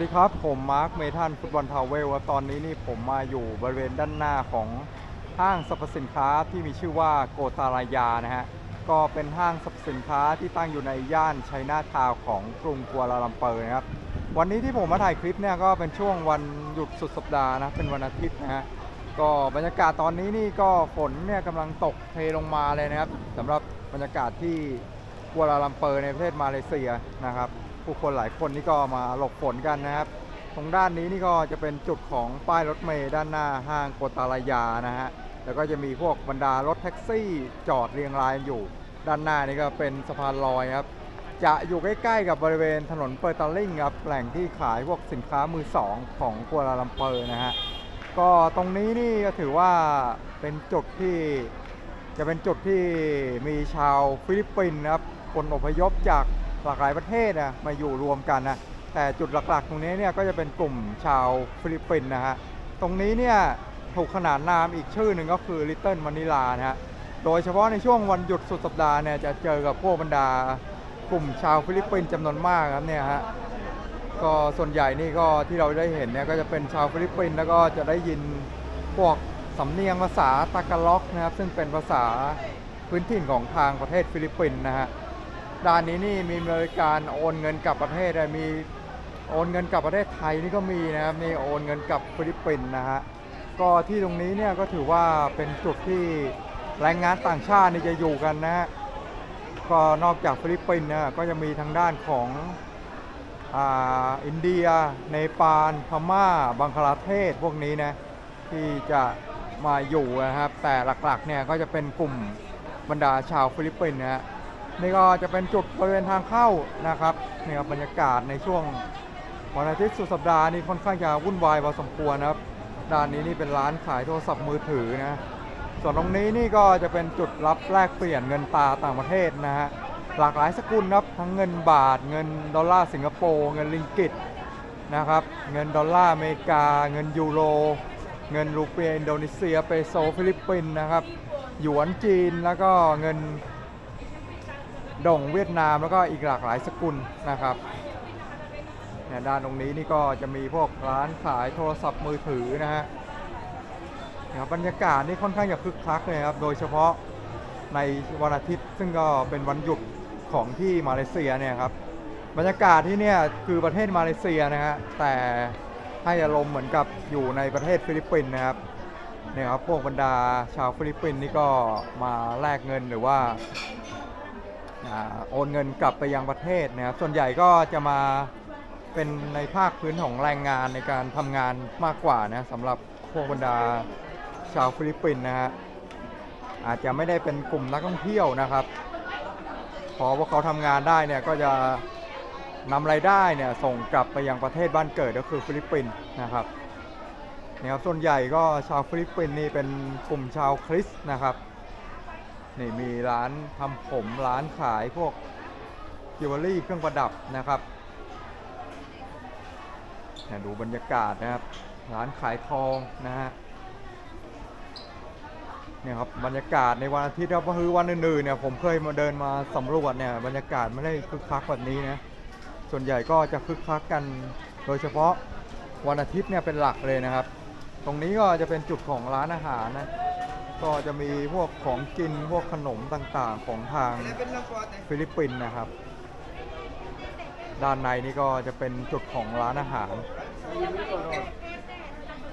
ดีครับผมมาร์คเมทันฟุตบอลทาวเวลครับตอนนี้นี่ผมมาอยู่บริเวณด้านหน้าของห้างสรรพสินค้าที่มีชื่อว่าโกตารายานะฮะก็เป็นห้างสรรพสินค้าที่ตั้งอยู่ในย่านชัยนาทาวของกรุงกัวลาลัมเปอร์นะครับวันนี้ที่ผมมาถ่ายคลิปเนี่ยก็เป็นช่วงวันหยุดสุดสัปดาห์นะเป็นวันอาทิตย์นะฮะก็บรรยากาศตอนนี้นี่ก็ฝนเนี่ยกำลังตกเทลงมาเลยนะครับสำหรับบรรยากาศที่กัวลาลัมเปอร์ในประเทศมาเลเซียนะครับ ผู้คนหลายคนนี่ก็มาหลบฝนกันนะครับ ตรงด้านนี้นี่ก็จะเป็นจุดของป้ายรถเมล์ด้านหน้าห้างโกตารายานะฮะแล้วก็จะมีพวกบรรดารถแท็กซี่จอดเรียงรายอยู่ ด้านหน้านี่ก็เป็นสะพานลอยครับจะอยู่ใกล้ๆกับบริเวณถนนเปอร์ตาลิงครับแหล่งที่ขายพวกสินค้ามือสองของกัวลาลัมเปอร์นะฮะก็ตรงนี้นี่ก็ถือว่าเป็นจุดที่จะเป็นจุดที่มีชาวฟิลิปปินส์ครับคนอพยพจาก หลากหลายประเทศนะมาอยู่รวมกันนะแต่จุดหลักๆ ตรงนี้เนี่ยก็จะเป็นกลุ่มชาวฟิลิปปินส์นะฮะตรงนี้เนี่ยถูกขนานนามอีกชื่อหนึ่งก็คือลิตเติ้ลมานิลานะฮะโดยเฉพาะในช่วงวันหยุดสุดสัปดาห์เนี่ยจะเจอกับพวกบรรดากลุ่มชาวฟิลิปปินส์จำนวนมากครับเนี่ยฮะก็ส่วนใหญ่นี่ก็ที่เราได้เห็นเนี่ยก็จะเป็นชาวฟิลิปปินส์แล้วก็จะได้ยินพวกสำเนียงภาษาตากาล็อกนะครับซึ่งเป็นภาษาพื้นถิ่นของทางประเทศฟิลิปปินส์นะฮะ ด้านนี้นี่มีบริการโอนเงินกลับประเทศเลยมีโอนเงินกลับประเทศไทยนี่ก็มีนะครับนี่โอนเงินกลับฟิลิปปินส์นะฮะก็ที่ตรงนี้เนี่ยก็ถือว่าเป็นจุดที่แรงงานต่างชาตินี่จะอยู่กันนะฮะก็นอกจากฟิลิปปินส์นะก็จะมีทางด้านของออินเดีย เนปาล พม่า บังคลาเทศพวกนี้นะที่จะมาอยู่นะครับ แต่หลักๆเนี่ยก็จะเป็นกลุ่มบรรดาชาวฟิลิปปินส์นะฮะ นี่ก็จะเป็นจุดบริเวณทางเข้านะครับนี่ครับบรรยากาศในช่วงวันอาทิตย์สุดสัปดาห์นี่ค่อนข้างจะวุ่นวายพอสมควรนะครับด้านนี้นี่เป็นร้านขายโทรศัพท์มือถือนะส่วนตรงนี้นี่ก็จะเป็นจุดรับแลกเปลี่ยนเงินตราต่างประเทศนะฮะหลากหลายสกุลครับทั้งเงินบาทเงินดอลลาร์สิงคโปร์เงินลิงกิตนะครับเงินดอลลาร์อเมริกา เงินยูโร เงินรูเปียอินโดนีเซียเปโซฟิลิปปินส์นะครับหยวนจีนแล้วก็เงิน ด่งเวียดนามแล้วก็อีกหลากหลายสกุลนะครับเนี่ยด้านตรงนี้นี่ก็จะมีพวกร้านขายโทรศัพท์มือถือนะฮะนี่ยครับบรรยากาศนี่ค่อนข้างจะคึกคักเลยครับ โดยเฉพาะในวันอาทิตย์ ซึ่งก็เป็นวันหยุดของที่มาเลเซียเนี่ยครับบรรยากาศที่เนี่ยคือประเทศมาเลเซียนะฮะแต่ให้อารมณ์เหมือนกับอยู่ในประเทศฟิลิปปินส์นะครับเนี่ยครับพวกบรรดาชาวฟิลิปปินส์นี่ก็มาแลกเงินหรือว่า โอนเงินกลับไปยังประเทศนะครับส่วนใหญ่ก็จะมาเป็นในภาคพื้นของแรงงานในการทำงานมากกว่านะสำหรับพวกบรรดาชาวฟิลิปปินส์นะฮะอาจจะไม่ได้เป็นกลุ่มนักท่องเที่ยวนะครับ พอว่าเขาทำงานได้เนี่ยก็จะนำรายได้เนี่ยส่งกลับไปยังประเทศบ้านเกิดก็คือฟิลิปปินส์นะครับนี่ยครับส่วนใหญ่ก็ชาวฟิลิปปินส์นี่เป็นกลุ่มชาวคริสต์นะครับ นี่มีร้านทำผมร้านขายพวกจิวเวลรี่เครื่องประดับนะครับดูบรรยากาศนะครับ ร้านขายทองนะฮะเนี่ยครับบรรยากาศในวันอาทิตย์ครับก็คือวันอื่นๆเนี่ยผมเคยมาเดินมาสำรวจเนี่ยบรรยากาศไม่ได้คึกคักแบบนี้นะส่วนใหญ่ก็จะคึกคักกันโดยเฉพาะวันอาทิตย์เนี่ยเป็นหลักเลยนะครับ ตรงนี้ก็จะเป็นจุดของร้านอาหารนะ ก็จะมีพวกของกินพวกขนมต่างๆของทางฟิลิปปินส์นะครับ ด้านในนี่ก็จะเป็นจุดของร้านอาหาร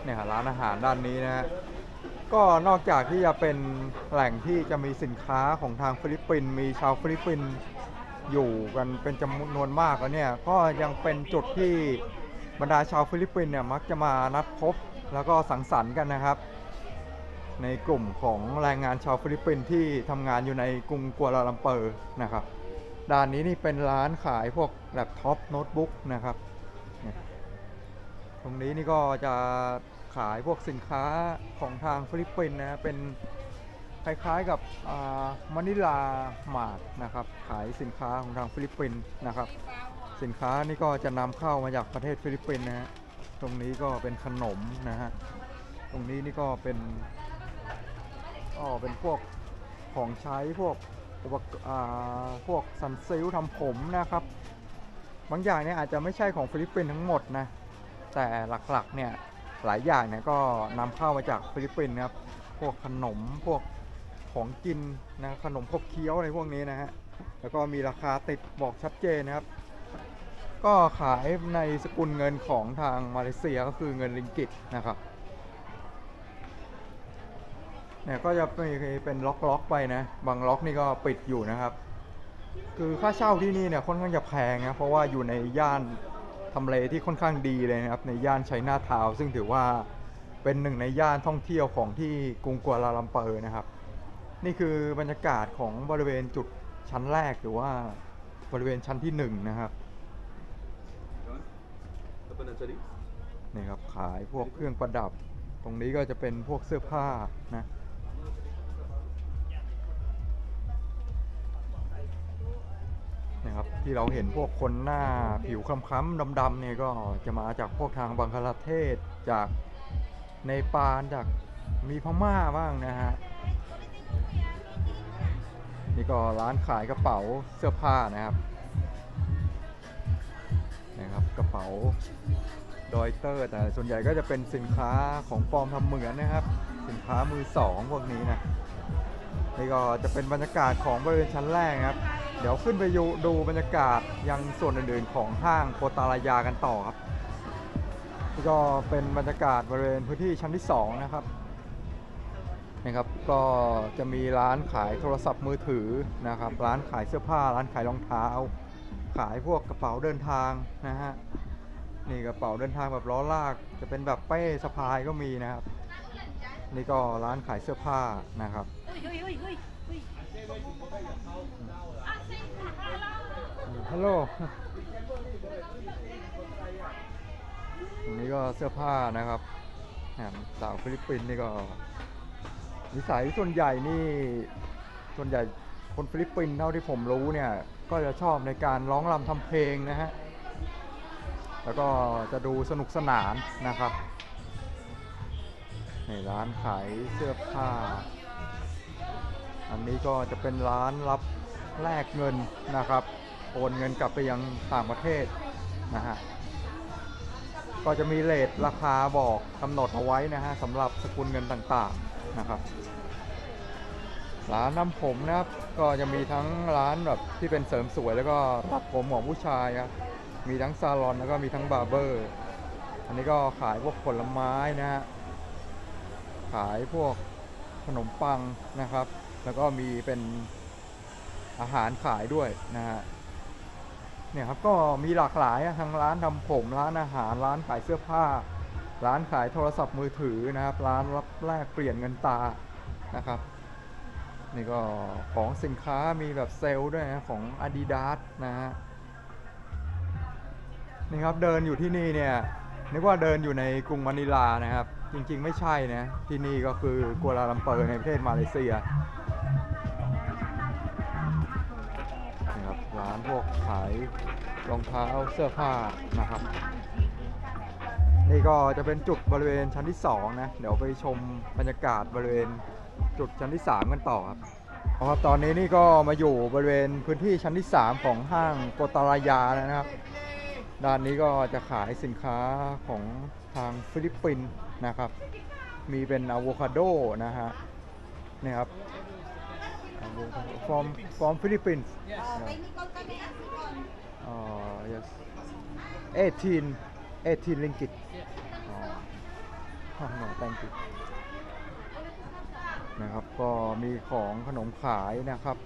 เนี่ยร้านอาหารด้านนี้นะฮะก็นอกจากที่จะเป็นแหล่งที่จะมีสินค้าของทางฟิลิปปินส์มีชาวฟิลิปปินส์อยู่กันเป็นจำนวนมากแล้วเนี่ยก็ยังเป็นจุดที่บรรดาชาวฟิลิปปินส์เนี่ยมักจะมานัดพบแล้วก็สังสรรค์กันนะครับ ในกลุ่มของแรงงานชาวฟิลิปปินส์ที่ทำงานอยู่ในกรุงกัวลาลัมเปอร์นะครับด้านนี้นี่เป็นร้านขายพวกแล็ปท็อปโน้ตบุ๊กนะครับ ตรงนี้นี่ก็จะขายพวกสินค้าของทางฟิลิปปินส์นะเป็นคล้ายๆกับมะนิลามาร์ทนะครับ ขายสินค้าของทางฟิลิปปินส์นะครับ สินค้านี่ก็จะนำเข้ามาจากประเทศฟิลิปปินส์นะฮะตรงนี้ก็เป็นขนมนะฮะตรงนี้นี่ก็เป็น ก็เป็นพวกของใช้พวกอุปกรณ์อ่าพวกสันซิลทำผมนะครับ บางอย่างเนี่ยอาจจะไม่ใช่ของฟิลิปปินส์ทั้งหมดนะ แต่หลักๆเนี่ยหลายอย่างเนี่ยก็นำเข้ามาจากฟิลิปปินส์นะครับ พวกขนมพวกของกินนะขนมขบเคี้ยวอะไรพวกนี้นะฮะ แล้วก็มีราคาติดบอกชัดเจนนะครับ ก็ขายในสกุลเงินของทางมาเลเซียก็คือเงินริงกิตนะครับ เนี่ยก็จะมีเป็นล็อกๆไปนะ บางล็อกนี่ก็ปิดอยู่นะครับ คือค่าเช่าที่นี่เนี่ยค่อนข้างจะแพงนะเพราะว่าอยู่ในย่านทำเลที่ค่อนข้างดีเลยนะครับ ในย่านไชน่าทาวซึ่งถือว่าเป็นหนึ่งในย่านท่องเที่ยวของที่กรุงกัวลาลัมเปอร์นะครับ นี่คือบรรยากาศของบริเวณจุดชั้นแรกหรือว่าบริเวณชั้นที่หนึ่งนะครับนี่ครับขายพวกเครื่องประดับ ตรงนี้ก็จะเป็นพวกเสื้อผ้านะ ที่เราเห็นพวกคนหน้าผิวคล้ำๆดำๆเนี่ยก็จะมาจากพวกทางบังคลาเทศจากในปานจากมีพม่าบ้างนะฮะนี่ก็ร้านขายกระเป๋าเสื้อผ้านะครับนะครับกระเป๋าดอยเตอร์ แต่ส่วนใหญ่ก็จะเป็นสินค้าของปลอมทำเหมือนนะครับ สินค้ามือสองพวกนี้นะนี่ก็จะเป็นบรรยากาศของบริเวณชั้นแรกครับ เดี๋ยวขึ้นไปดูบรรยากาศยังส่วนอื่นๆของห้างโคตารายากันต่อครับก็เป็นบรรยากาศบริเวณพื้นที่ชั้นที่สองนะครับนะครับก็จะมีร้านขายโทรศัพท์มือถือนะครับ ร้านขายเสื้อผ้า ร้านขายรองเท้า ขายพวกกระเป๋าเดินทางนะฮะนี่กระเป๋าเดินทางแบบล้อลาก จะเป็นแบบเป้สะพายก็มีนะครับ นี่ก็ร้านขายเสื้อผ้านะครับ ฮัลโหลตรงนี้ก็เสื้อผ้านะครับสาวฟิลิปปินส์นี่ก็นิสัยส่วนใหญ่นี่ส่วนใหญ่คนฟิลิปปินส์เท่าที่ผมรู้เนี่ยก็จะชอบในการร้องรำทำเพลงนะฮะแล้วก็จะดูสนุกสนานนะครับในร้านขายเสื้อผ้า อันนี้ก็จะเป็นร้านรับ แลกเงินนะครับ โอนเงินกลับไปยังต่างประเทศนะฮะก็จะมีเลทราคาบอกกำหนดเอาไว้นะฮะสำหรับสกุลเงินต่างๆนะครับ ร้านน้ำผมนะครับก็จะมีทั้งร้านแบบที่เป็นเสริมสวยแล้วก็ตัดผมของผู้ชายครับมีทั้งซาลอนแล้วก็มีทั้งบาร์เบอร์อันนี้ก็ขายพวกผลไม้นะฮะขายพวกขนมปังนะครับ แล้วก็มีเป็น อาหารขายด้วยนะฮะเนี่ยครับก็มีหลากหลายทั้งร้านทำผมร้านอาหารร้านขายเสื้อผ้า ร้านขายโทรศัพท์มือถือนะครับ ร้านรับแลกเปลี่ยนเงินตานะครับนี่ก็ของสินค้ามีแบบเซลล์ด้วยนะของ Adidas นะฮะนี่ครับเดินอยู่ที่นี่เนี่ยนึกว่าเดินอยู่ในกรุงมะนิลานะครับ จริงๆไม่ใช่นะที่นี่ก็คือกัวลาลัมเปอร์ในประเทศมาเลเซีย ร้านพวกขายรองเท้าเสื้อผ้านะครับ นี่ก็จะเป็นจุดบริเวณชั้นที่2นะเดี๋ยวไปชมบรรยากาศบริเวณจุดชั้นที่ 3 กันต่อครับเอาครับตอนนี้นี่ก็มาอยู่บริเวณพื้นที่ชั้นที่ 3 ของห้างโกตารายานะครับ ด้านนี้ก็จะขายสินค้าของทางฟิลิปปินส์นะครับ มีเป็นอะโวคาโดนะฮะนี่ครับ from from Philippines uh, yes 18 18 ringgit อ๋อ no thank you นะครับก็มีของขนมขายนะครับ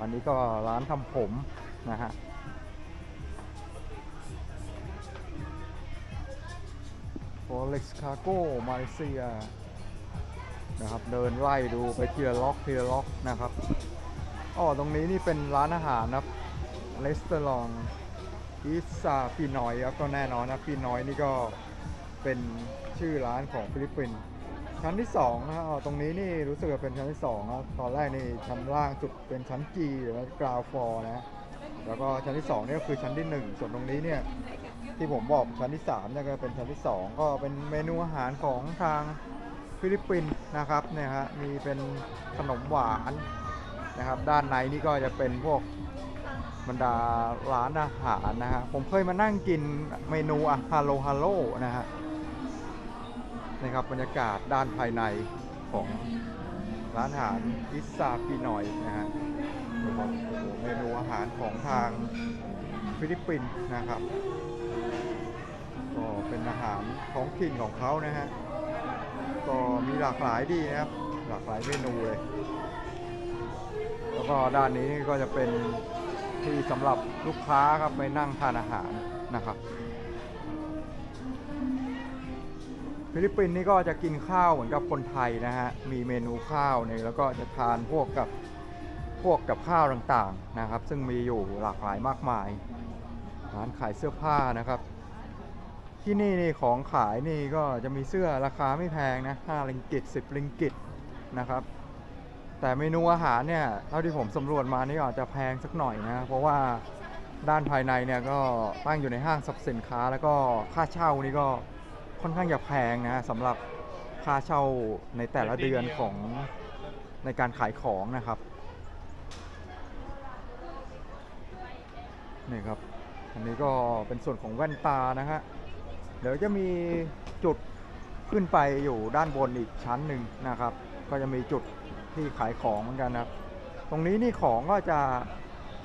อันนี้ก็ร้านทำผมนะฮะ Forex Cargo มาเลเซียนะครับเดินไล่ดูไปทีละล็อกทีละล็อกนะครับ อ๋อตรงนี้นี่เป็นร้านอาหารครับเลสเตอรองอิซาฟีน้อยครับก็แน่นอนนะฟีน้อยนี่ก็เป็นชื่อร้านของฟิลิปปินส์ชั้นที่2นะครับตรงนี้นี่รู้สึกว่าเป็นชั้นที่2ครับตอนแรกนี่ชั้นล่างสุดเป็นชั้น G หรือว่ากราวฟอร์นะแล้วก็ชั้นที่2นี่ก็คือชั้นที่ 1 ส่วนตรงนี้เนี่ยที่ผมบอกชั้นที่3เนี่ยก็เป็นชั้นที่ 2 ก็เป็นเมนูอาหารของทางฟิลิปปินส์นะครับเนี่ยฮะมีเป็นขนมหวาน นะครับ ด้านในนี่ก็จะเป็นพวกบรรดาร้านอาหารนะฮะผมเคยมานั่งกินเมนูอะฮาโลฮาโลนะฮะนะครับบรรยากาศด้านภายในของร้านอาหารอิซาปีหน่อยนะฮะเมนูอาหารของทางฟิลิปปินส์นะครับก็เป็นอาหารท้องถิ่นของเขานะฮะก็มีหลากหลายดีนะครับ หลากหลายเมนูเลย แล้วก็ด้านนี้ก็จะเป็นที่สำหรับลูกค้าครับไปนั่งทานอาหารนะครับ ฟิลิปปินส์นี่ก็จะกินข้าวเหมือนกับคนไทยนะฮะ มีเมนูข้าวเนี่ยแล้วก็จะทานพวกกับพวกกับข้าวต่างๆนะครับ ซึ่งมีอยู่หลากหลายมากมาย ร้านขายเสื้อผ้านะครับ ที่นี่นี่ของขายนี่ก็จะมีเสื้อราคาไม่แพงนะ5ริงกิต10ริงกิตนะครับ แต่เมนูอาหารเนี่ยเท่าที่ผมสำรวจมานี่อาจจะแพงสักหน่อยนะเพราะว่าด้านภายในเนี่ยก็ตั้งอยู่ในห้างสรรพสินค้า แล้วก็ค่าเช่านี่ก็ค่อนข้างจะแพงนะสำหรับค่าเช่าในแต่ละเดือนของในการขายของนะครับนี่ครับอันนี้ก็เป็นส่วนของแว่นตานะฮะเดี๋ยวจะมีจุดขึ้นไปอยู่ด้านบนอีกชั้นหนึ่งนะครับ ก็จะมีจุด ที่ขายของเหมือนกันนะครับ ตรงนี้นี่ของก็จะ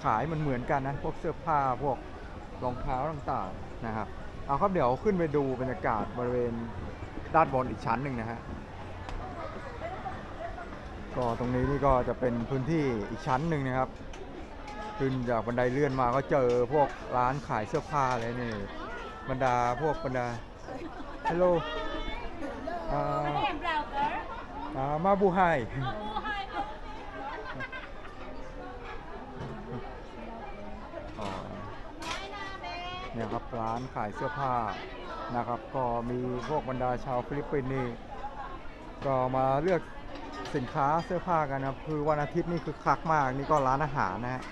ขายมันเหมือนกันนะ พวกเสื้อผ้าพวกรองเท้าต่างๆนะครับ เอาครับเดี๋ยวขึ้นไปดูบรรยากาศบริเวณด้านบนอีกชั้นหนึ่งนะฮะ ก็ตรงนี้นี่ก็จะเป็นพื้นที่อีกชั้นหนึ่งนะครับ ขึ้นจากบันไดเลื่อนมาก็เจอพวกร้านขายเสื้อผ้าเลยนี่ บรรดาพวกบรรดา ฮัลโหลอ่า em rau cỡ อ่ามาบูไฮ hai อ๋อ เนี่ยครับร้านขายเสื้อผ้านะครับ ก็มีพวกบรรดาชาวฟิลิปปินส์นี่ก็มาเลือกสินค้าเสื้อผ้ากันนะคือวันอาทิตย์นี่คือคักมากนี่ก็ร้านอาหารนะฮะ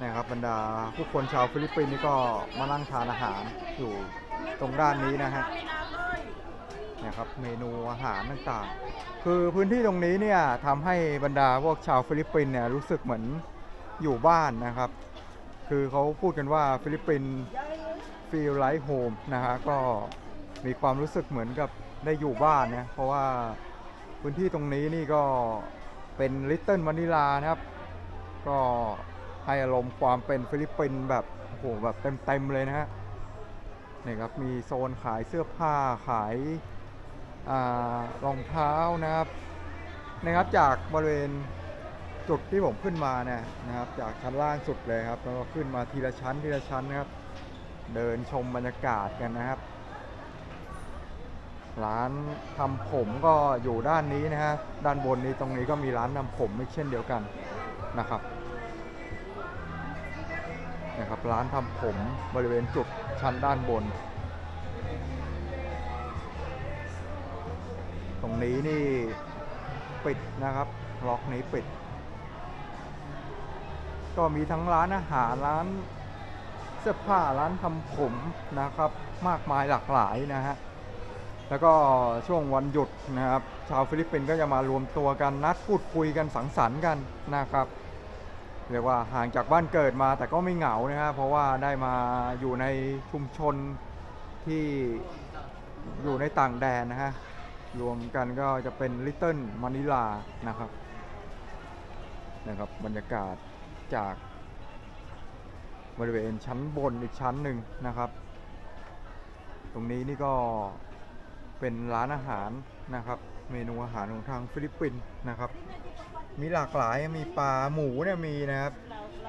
นะครับบรรดาผู้คนชาวฟิลิปปินส์นี่ก็มานั่งทานอาหารอยู่ตรงด้านนี้นะฮะเนี่ยครับเมนูอาหารต่างๆ คือพื้นที่ตรงนี้เนี่ยทำให้บรรดาพวกชาวฟิลิปปินส์เนี่ยรู้สึกเหมือนอยู่บ้านนะครับ คือเขาพูดกันว่าฟิลิปปินส์ feel like home นะฮะก็มีความรู้สึกเหมือนกับได้อยู่บ้านนะเพราะว่าพื้นที่ตรงนี้นี่ก็เป็นลิตเติ้ลม a นิลานะครับ ก็ให้อารมณ์ความเป็นฟิลิปปินส์แบบโอ้โหแบบเต็มๆเลยนะฮะนี่ครับมีโซนขายเสื้อผ้าขายอารองเท้านะครับนะครับจากบริเวณจุดที่ผมขึ้นมาเนี่ยนะครับ จากชั้นล่างสุดเลยครับแล้วก็ขึ้นมาทีละชั้นทีละชั้นนะครับ เดินชมบรรยากาศกันนะครับ ร้านทำผมก็อยู่ด้านนี้นะฮะด้านบนนี้ตรงนี้ก็มีร้านทำผมอีกเช่นเดียวกันนะครับนะครับ ร้านทำผมบริเวณจุดชั้นด้านบน ตรงนี้นี่ปิดนะครับ ล็อกนี้ปิด ก็มีทั้งร้านอาหารร้าน สื้อผ้าร้านทำผมนะครับ มากมายหลากหลายนะฮะแล้วก็ช่วงวันหยุดนะครับ ชาวฟิลิปปินส์ก็จะมารวมตัวกันนัดพูดคุยกันสังสรรค์กันนะครับเรียกว่าห่างจากบ้านเกิดมาแต่ก็ไม่เหงานะครับเพราะว่าได้มาอยู่ในชุมชนที่อยู่ในต่างแดนนะฮะรวมกันก็จะเป็นลิตเติ้ลมานิลานะครับนะครับบรรยากาศจาก บริเวณชั้นบนอีกชั้นหนึ่งนะครับ ตรงนี้นี่ก็เป็นร้านอาหารนะครับ เมนูอาหารของทางฟิลิปปินส์นะครับ มีหลากหลายมีปลาหมูเนี่ยมีนะครับ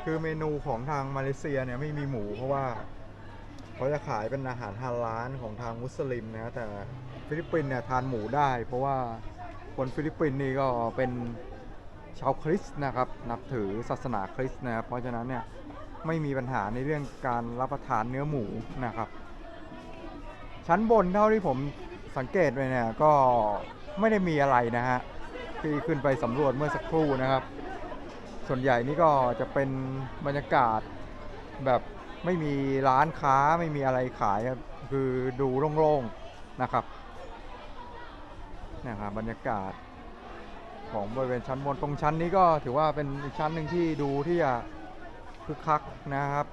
คือเมนูของทางมาเลเซียเนี่ยไม่มีหมูเพราะว่าเขาจะขายเป็นอาหารฮาลาลของทางมุสลิมนะแต่ฟิลิปปินส์เนี่ยทานหมูได้ เพราะว่าคนฟิลิปปินส์นี่ก็เป็นชาวคริสต์นะครับ นับถือศาสนาคริสต์นะครับเพราะฉะนั้นเนี่ย ไม่มีปัญหาในเรื่องการรับประทานเนื้อหมูนะครับ ชั้นบนเท่าที่ผมสังเกตไปเนี่ยก็ไม่ได้มีอะไรนะฮะที่ขึ้นไปสำรวจเมื่อสักครู่นะครับ ส่วนใหญ่นี่ก็จะเป็นบรรยากาศแบบไม่มีร้านค้าไม่มีอะไรขายครับคือดูโล่งๆนะครับนะครับบรรยากาศของบริเวณชั้นบนตรงชั้นนี้ก็ถือว่าเป็นอีกชั้นหนึ่งที่ดูที่จะ คึกคักนะครับ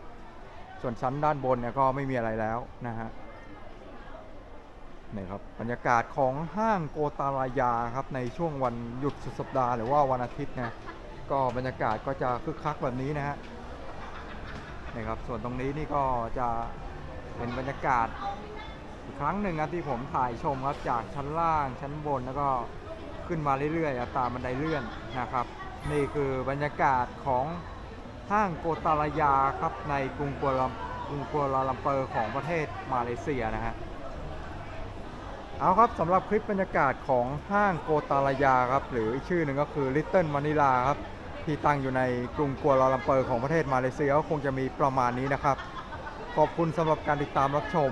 ส่วนชั้นด้านบนเนี่ยก็ไม่มีอะไรแล้วนะฮะนี่ครับบรรยากาศของห้างโกตารายาครับในช่วงวันหยุดสุดสัปดาห์หรือว่าวันอาทิตย์นะก็บรรยากาศก็จะคึกคักแบบนี้นะฮะนี่ครับส่วนตรงนี้นี่ก็จะเป็นบรรยากาศอีกครั้งหนึ่งนะที่ผมถ่ายชมครับจากชั้นล่างชั้นบนแล้วก็ขึ้นมาเรื่อยๆตามบันไดเลื่อนนะครับ นี่คือบรรยากาศของ ห้างโกตารายาครับในกรุงกัวลัมกรุงกัวลาลัมเปอร์ของประเทศมาเลเซียนะฮะเอาครับสำหรับคลิปบรรยากาศของห้างโกตารายาครับหรืออีกชื่อหนึ่งก็คือ Little Manila ครับที่ตั้งอยู่ในกรุงกัวลาลัมเปอร์ของประเทศมาเลเซียก็คงจะมีประมาณนี้นะครับ ขอบคุณสำหรับการติดตามรับชม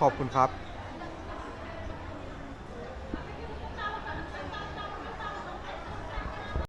ขอบคุณครับ